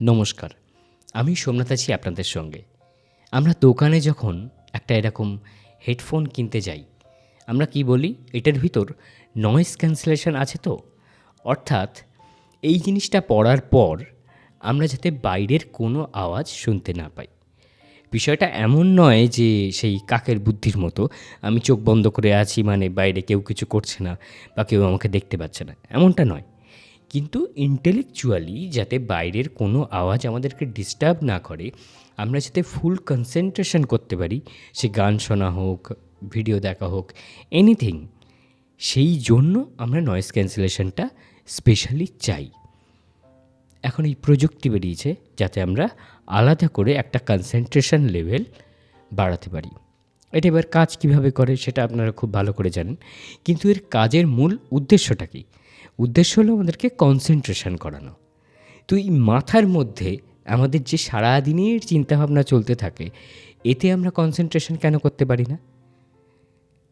নমস্কার, আমি সোমনাথ আছি আপনাদের সঙ্গে। আমরা দোকানে যখন একটা এরকম হেডফোন কিনতে যাই, আমরা কি বলি? এটার ভিতর নয়েজ ক্যান্সেলেশন আছে তো? অর্থাৎ এই জিনিসটা পড়ার পর আমরা যাতে বাইরের কোনো আওয়াজ শুনতে না পাই। বিষয়টা এমন নয় যে সেই কাকের বুদ্ধির মতো, আমি চোখ বন্ধ করে আছি মানে বাইরে কেউ কিছু করছে না বা কেউ আমাকে দেখতে পাচ্ছে না। এমনটা নয়। কিন্তু ইন্টেলেকচুয়ালি যাতে বাইরের কোনো আওয়াজ আমাদেরকে ডিস্টার্ব না করে, আমরা যাতে ফুল কনসেন্ট্রেশন করতে পারি, সে গান শোনা হোক ভিডিও দেখা হোক এনিথিং সেই জন্য আমরা নয়েজ ক্যান্সেলেশনটা স্পেশালি চাই। এখন এই প্রযুক্তি বেরিয়েছে যাতে আমরা আলাদা করে একটা কনসেন্ট্রেশন লেভেল বাড়াতে পারি। এটা এবার কাজ কীভাবে করে সেটা আপনারা খুব ভালো করে জানেন। কিন্তু এর কাজের মূল উদ্দেশ্যটা কী? উদ্দেশ্য হলো আমাদেরকে কনসেন্ট্রেশন করানো। তো এই মাথার মধ্যে আমাদের যে সারাদিনের চিন্তাভাবনা চলতে থাকে, এতে আমরা কনসেন্ট্রেশন কেন করতে পারি না?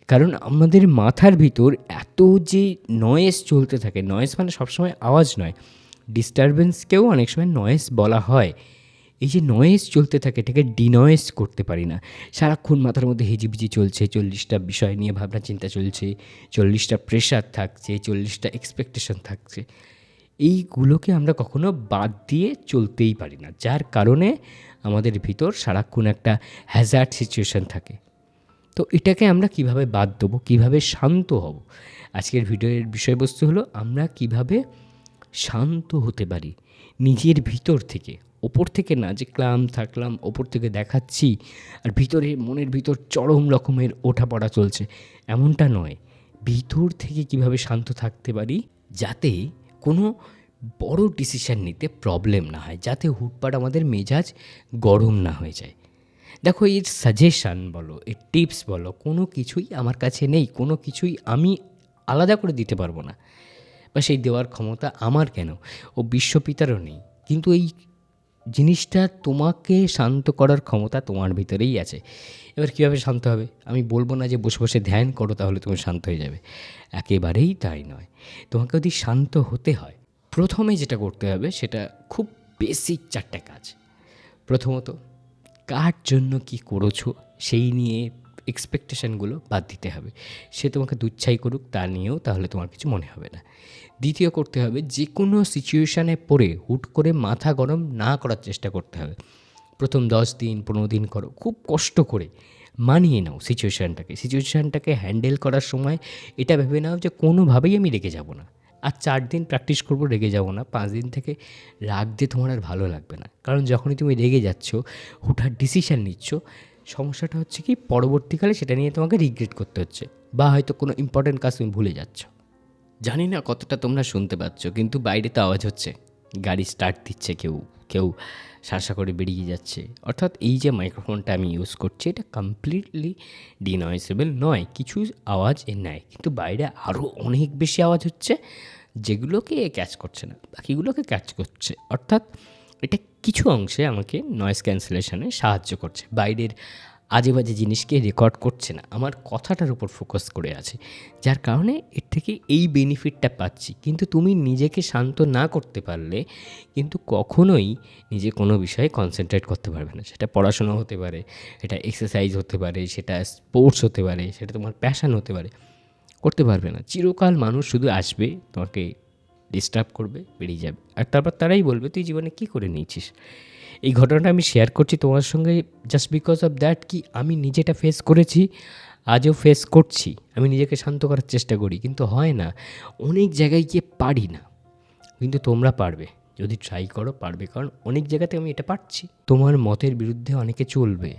কারণ আমাদের মাথার ভিতর এত যে নয়েস চলতে থাকে নয়েস মানে সবসময় আওয়াজ নয় ডিস্টারবেন্সকেও অনেক সময় নয়েস বলা হয়। এই যে নয়েস চলতে থাকে, এটাকে ডিনয়েস করতে পারি না। সারাক্ষণ মাথার মধ্যে হিজিবিজি চলছে, চল্লিশটা বিষয় নিয়ে ভাবনা চিন্তা চলছে, চল্লিশটা প্রেশার থাকছে, চল্লিশটা এক্সপেকটেশন থাকছে। এইগুলোকে আমরা কখনো বাদ দিয়ে চলতেই পারি না। যার কারণে আমাদের ভিতর সারাক্ষণ একটা হ্যাজার্ড সিচুয়েশন থাকে। তো এটাকে আমরা কীভাবে বাদ দেবো, কীভাবে শান্ত হব? আজকের ভিডিওর বিষয়বস্তু হলো, আমরা কীভাবে শান্ত হতে পারি নিজের ভিতর থেকে। ওপর থেকে না যে ক্লাম থাকলাম, ওপর থেকে দেখাচ্ছি, আর ভিতরে মনের ভিতর চরম রকমের ওঠা পড়া চলছে। এমনটা নয়। ভিতর থেকে কীভাবে শান্ত থাকতে পারি? যাতে কোনো বড় ডিসিশান নিতে প্রবলেম না হয়, যাতে হুটপাট আমাদের মেজাজ গরম না হয়ে যায়। দেখো, এর সাজেশান বলো, এর টিপস বলো, কোনো কিছুই আমার কাছে নেই, কোনো কিছুই আমি আলাদা করে দিতে পারব না। বা সেই দেওয়ার ক্ষমতা আমার কেন? ও বিশ্বপিতারও নেই। কিন্তু এই জিনিসটা তোমাকে শান্ত করার ক্ষমতা তোমার ভিতরেই আছে। এবার কীভাবে শান্ত হবে? আমি বলব না যে বসে বসে ধ্যান করো তাহলে তুমি শান্ত হয়ে যাবে। একেবারেই তাই নয়। তোমাকে যদি শান্ত হতে হয়। প্রথমে যেটা করতে হবে সেটা খুব বেসিক চারটে কাজ। প্রথমত, কার জন্য কি করেছ সেই নিয়ে এক্সপেকটেশনগুলো বাদ দিতে হবে। সে তোমাকে দুচ্ছাই করুক, তা নিয়েও তাহলে তোমার কিছু মনে হবে না। দ্বিতীয় করতে হবে যে কোনো সিচুয়েশানে পড়ে হুট করে মাথা গরম না করার চেষ্টা করতে হবে। প্রথম দশ দিন, পনেরো দিন করো, খুব কষ্ট করে মানিয়ে নাও সিচুয়েশানটাকে সিচুয়েশানটাকে হ্যান্ডেল করার সময় এটা ভেবে নাও যে কোনোভাবেই আমি রেগে যাব না। আর চার দিন প্র্যাকটিস করব, রেগে যাব না। পাঁচ দিন থেকে রাগ দিয়ে তোমার আর ভালো লাগবে না। কারণ যখনই তুমি রেগে যাচ্ছ হুঠার ডিসিশান নিচ্ছ সমস্যাটা হচ্ছে কি, পরবর্তীকালে সেটা নিয়ে তোমাকে রিগ্রেট করতে হচ্ছে। বা হয়তো কোনো ইম্পর্টেন্ট কাজ তুমি ভুলে যাচ্ছ। জানি না কতটা তোমরা শুনতে পাচ্ছ, কিন্তু বাইরে তো আওয়াজ হচ্ছে। গাড়ি স্টার্ট দিচ্ছে কেউ কেউ শাসা করে বেরিয়ে যাচ্ছে। অর্থাৎ এই যে মাইক্রোফোনটা আমি ইউজ করছি, এটা কমপ্লিটলি ডিনয়েসেবল নয়, কিছু আওয়াজ এ নেয় কিন্তু বাইরে আরও অনেক বেশি আওয়াজ হচ্ছে, যেগুলোকে ক্যাচ করছে না, বাকিগুলোকে ক্যাচ করছে। অর্থাৎ এটা কিছু অংশে আমাকে নয়েজ ক্যান্সেলেশনে সাহায্য করছে। বাইরের আজে বাজে জিনিসকে রেকর্ড করছে না। আমার কথাটার উপর ফোকাস করে আছে। যার কারণে এর থেকে এই বেনিফিটটা পাচ্ছি। কিন্তু তুমি নিজেকে শান্ত না করতে পারলে কিন্তু কখনোই নিজে কোনো বিষয়ে কনসেন্ট্রেট করতে পারবে না। সেটা পড়াশোনা হতে পারে এটা এক্সারসাইজ হতে পারে, সেটা স্পোর্টস হতে পারে, সেটা তোমার প্যাশান হতে পারে। করতে পারবে না। চিরকাল মানুষ শুধু আসবে তোমাকে ডিস্টার্ব করবে, বেরিয়ে যাবে। আর তারপর তারাই বলবে, তুই জীবনে কী করে নিয়েছিস? এই ঘটনাটা আমি শেয়ার করছি তোমার সঙ্গে জাস্ট বিকজ অফ দ্যাট কি আমি নিজেটা ফেস করেছি, আজও ফেস করছি। আমি নিজেকে শান্ত করার চেষ্টা করি, কিন্তু হয় না। অনেক জায়গায় গিয়ে পারি না, কিন্তু তোমরা পারবে। যদি ট্রাই করো, পারবে। কারণ অনেক জায়গাতে আমি এটা পারছি। তোমার মতের বিরুদ্ধে অনেকে চলবে।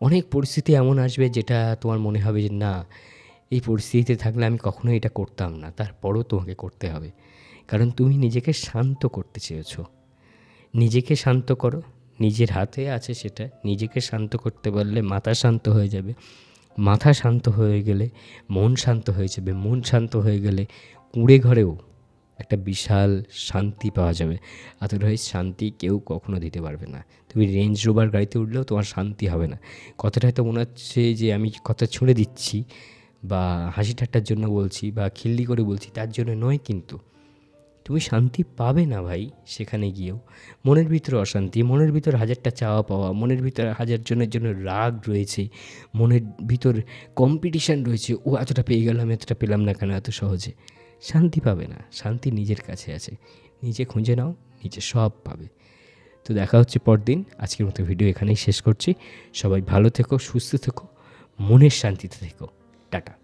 অনেক পরিস্থিতি এমন আসবে যেটা তোমার মনে হবে যে, না এই পরিস্থিতিতে থাকলে আমি কখনো এটা করতাম না, তারপরও তোমাকে করতে হবে। কারণ তুমি নিজেকে শান্ত করতে চেয়েছো। নিজেকে শান্ত করো, নিজের হাতে আছে সেটা। নিজেকে শান্ত করতে পারলে মাথা শান্ত হয়ে যাবে। মাথা শান্ত হয়ে গেলে মন শান্ত হয়ে যাবে। মন শান্ত হয়ে গেলে কুঁড়ে ঘরেও একটা বিশাল শান্তি পাওয়া যাবে। আদারওয়াইজ শান্তি কেউ কখনো দিতে পারবে না। তুমি রেঞ্জ রোভার গাড়িতে উঠলেও তোমার শান্তি হবে না। কথাটা হয়তো মনে হচ্ছে যে আমি কথা ছুঁড়ে দিচ্ছি। বা হাসি ঠাট্টার জন্য বলছি বা খিল্লি করে বলছি, তার জন্য নয় কিন্তু। তুমি শান্তি পাবে না ভাই সেখানে গিয়েও। মনের ভিতরে অশান্তি, মনের ভিতর হাজারটা চাওয়া পাওয়া, মনের ভিতর হাজার জনের জন্য রাগ রয়েছে, মনের ভিতর কম্পিটিশান রয়েছে, ও এতটা পেয়ে গেল, আমি এতটা পেলাম না কেন এত সহজে? শান্তি পাবে না, শান্তি নিজের কাছে আছে। নিজে খুঁজে নাও, নিজে সব পাবে। তো দেখা হচ্ছে পরদিন, আজকের মতো ভিডিও এখানেই শেষ করছি। সবাই ভালো থেকো, সুস্থ থেকো, মনের শান্তিতে থেকো। Tata.